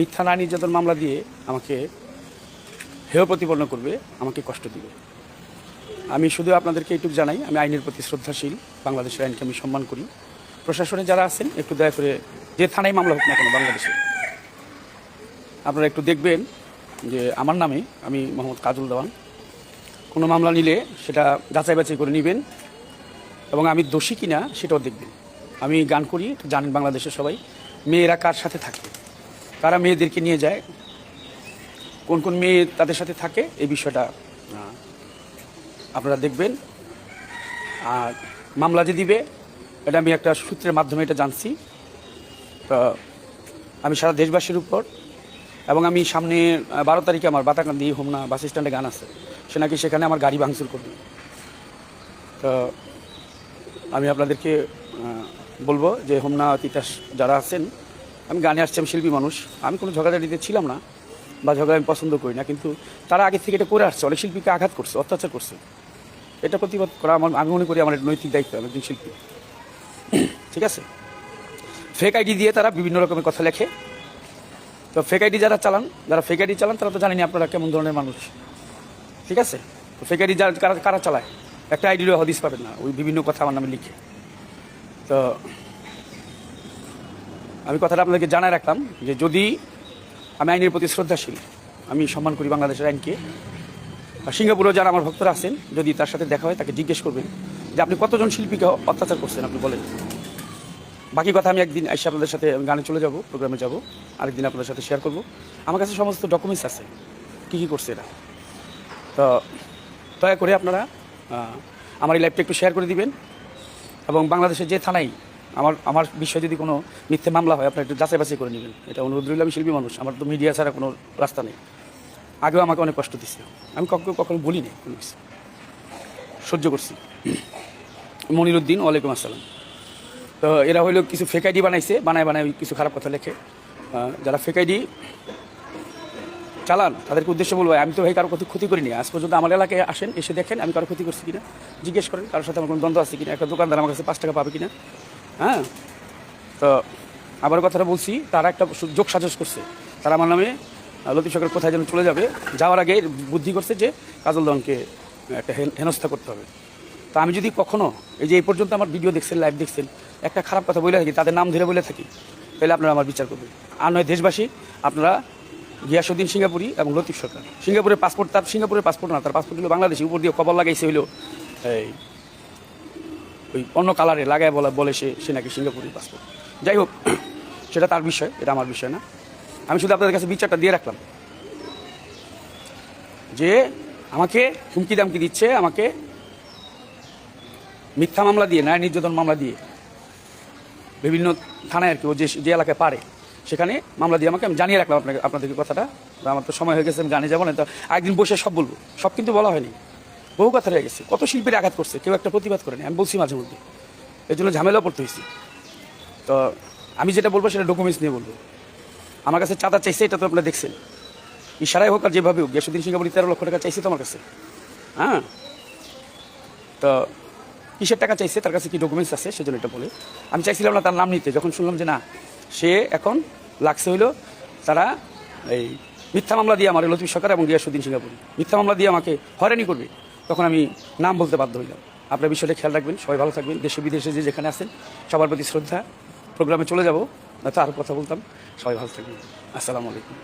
মিথ্যা না নির্যাতন মামলা দিয়ে আমাকে হেয় প্রতিপন্ন করবে, আমাকে কষ্ট দিবে। আমি শুধু আপনাদেরকে এইটুকু জানাই, আমি আইনের প্রতি শ্রদ্ধাশীল, বাংলাদেশের আইনকে আমি সম্মান করি। প্রশাসনে যারা আছেন, একটু দয়া করে যে থানায় মামলা হোক না কেন বাংলাদেশে, আপনারা একটু দেখবেন যে আমার নামে আমি মোহাম্মদ কাজল দেওয়ান। কোনো মামলা নিলে সেটা যাচাই বাছাই করে নেবেন এবং আমি দোষী কিনা সেটাও দেখবেন। আমি গান করি জানেন বাংলাদেশের সবাই, মেয়েরা কার সাথে থাকে? কারা মেয়েদেরকে নিয়ে যায়, কোন কোন মেয়ে তাদের সাথে থাকে, এই বিষয়টা আপনারা দেখবেন। আর মামলা যে দিবে, এটা আমি একটা সূত্রের মাধ্যমে এটা জানছি। তো আমি সারা দেশবাসীর উপর, এবং আমি সামনে বারো তারিখে আমার বাতাকান্দি হোমনা বাস স্ট্যান্ডে গান আছে। সে নাকি সেখানে আমার গাড়ি ভাঙচুর করবে। তো আমি আপনাদেরকে বলব যে হোমনা তিতাস যারা আছেন আমি গানে আসছি, আমি শিল্পী মানুষ। আমি কোনো ঝগড়াঝাটিতে ছিলাম না বা ঝগড়া আমি পছন্দ করি না, কিন্তু তারা আগে থেকে এটা করে আসছে, অনেক শিল্পীকে আঘাত করছে, অত্যাচার করছে। এটা প্রতিবাদ করা আমার, আমি মনে করি আমার নৈতিক দায়িত্ব, আমি একজন শিল্পী। ঠিক আছে? ফেক আইডি দিয়ে তারা বিভিন্ন রকমের কথা লেখে। তো ফেক আইডি যারা চালান, যারা ফেক আইডি চালান, তারা তো জানেনি আপনারা কেমন ধরনের মানুষ। ঠিক আছে? তো ফেক আইডি যারা, কারা কারা চালায়? একটা আইডিরও হদিস পাবেন না, ওই বিভিন্ন কথা আমার নামে লিখে। তো আমি কথাটা আপনাদেরকে জানায় রাখলাম যে যদি আমি আইনের প্রতি শ্রদ্ধাশীল, আমি সম্মান করি বাংলাদেশের আইনকে, আর সিঙ্গাপুরেও যারা আমার ভক্তরা আছেন, যদি তার সাথে দেখা হয় তাকে জিজ্ঞেস করবেন যে আপনি কতজন শিল্পীকে অত্যাচার করছেন আপনি বলেন। বাকি কথা আমি একদিন এসে আপনাদের সাথে গানে চলে যাব, প্রোগ্রামে যাব, আরেকদিন আপনাদের সাথে শেয়ার করব। আমার কাছে সমস্ত ডকুমেন্টস আছে, কী কী করছে এরা। তো দয়া করে আপনারা আমার এই লাইভটা একটু শেয়ার করে দিবেন এবং বাংলাদেশের যে থানায় আমার আমার বিষয়ে যদি কোনো মিথ্যে মামলা হয়, আপনারা একটু যাচাই বাছাই করে নেবেন। এটা অনুরোধ রইল, আমি শিল্পী মানুষ, আমার তো মিডিয়া ছাড়া কোনো রাস্তা নেই। আগেও আমাকে অনেক কষ্ট দিচ্ছে আমি কখনো কখনো বলি নি কোনো কিছু। সহ্য করছি। মনিরুদ্দিন, ওয়ালাইকুম আসসালাম। তো এরা হইল কিছু ফেক আইডি বানাইছে, বানায় বানায় কিছু খারাপ কথা লেখে। যারা ফেক আইডি চালান, তাদেরকে উদ্দেশ্য বলব, আমি তো ভাই কারও ক্ষতি ক্ষতি করিনি। আজ পর্যন্ত আমার এলাকায় আসেন, এসে দেখেন, আমি কারও ক্ষতি করছি কিনা, জিজ্ঞেস করেন, কারোর সাথে আমার কোনো দ্বন্দ্ব আছে কিনা, একটা দোকানদার আমার কাছে পাঁচ টাকা পাবে কিনা। হ্যাঁ? তো আবার কথাটা বলছি, তারা একটা যোগ সাজস করছে। তারা আমার নামে লতিফ সরকার কোথায় যেন চলে যাবে। যাওয়ার আগে বুদ্ধি করছে যে কাজল দনকে একটা হেন- হেনস্থা করতে হবে। তা আমি যদি কখনো, এই যে এই পর্যন্ত আমার ভিডিও দেখছেন, লাইভ দেখছেন, একটা খারাপ কথা বলে থাকি, তাদের নাম ধরে বলে থাকি, তাহলে আপনারা আমার বিচার করবেন। আর নয়, দেশবাসী, আপনারা গিয়াসুদ্দিন সিঙ্গাপুরি এবং লতিফ সরকার। সিঙ্গাপুরের পাসপোর্ট, তার সিঙ্গাপুরের পাসপোর্ট না, তার পাসপোর্ট হলো বাংলাদেশি, উপর দিয়ে কবর লাগাইছে হইল এই ওই অন্য কালারে লাগায় বলা, বলে সে সে নাকি সিঙ্গাপুরের পাসপোর্ট যাই হোক, সেটা তার বিষয়, এটা আমার বিষয় না। আমি শুধু আপনাদের কাছে বিচারটা দিয়ে রাখলাম যে আমাকে হুমকি দামকি দিচ্ছে, আমাকে মিথ্যা মামলা দিয়ে, ন্যায় নির্যাতন মামলা দিয়ে। বিভিন্ন থানায় আর কি, ও যে যে এলাকায় পারে, সেখানে মামলা দিয়ে আমাকে, আমি জানিয়ে রাখলাম আপনাকে, আপনাদেরকে কথাটা। আমার তো সময় হয়ে গেছে, আমি গানে যাব না, তো একদিন বসে সব বলব। সব কিন্তু বলা হয়নি। বহু কথা রয়ে গেছে। কত শিল্পীর আঘাত করছে, কেউ একটা প্রতিবাদ করেনি, আমি বলছি মাঝে মধ্যে। এর জন্য ঝামেলা পড়তে হয়েছি। তো আমি যেটা বলব সেটা ডকুমেন্টস নিয়ে বলব। আমার কাছে চাঁদা চাইছে, এটা তো আপনারা দেখছেন। ইশারাই হোক আর যেভাবে হোক গেসুদ্দিন সিঙ্গাপুরি তেরো লক্ষ টাকা চাইছে তো আমার কাছে। হ্যাঁ? তো কিসের টাকা চাইছে, তার কাছে কি ডকুমেন্টস আছে, সেজন্য এটা বলে। আমি চাইছিলাম না তার নাম নিতে, যখন শুনলাম যে না, সে এখন লাগছে হইল তারা এই মিথ্যা মামলা দিয়ে আমার লতিফ সরকার এবং রিয়াসুদ্দিন সিঙ্গাপুরি মিথ্যা মামলা দিয়ে আমাকে হয়রানি করবে। তখন আমি নাম বলতে বাধ্য হইলাম। আপনার বিষয়টা খেয়াল রাখবেন, সবাই ভালো থাকবেন। দেশে বিদেশে যে যেখানে আছেন, সবার প্রতি শ্রদ্ধা। প্রোগ্রামে চলে যাব, না তো আরও কথা বলতাম। সবাই ভালো থাকবেন। আসসালামু আলাইকুম।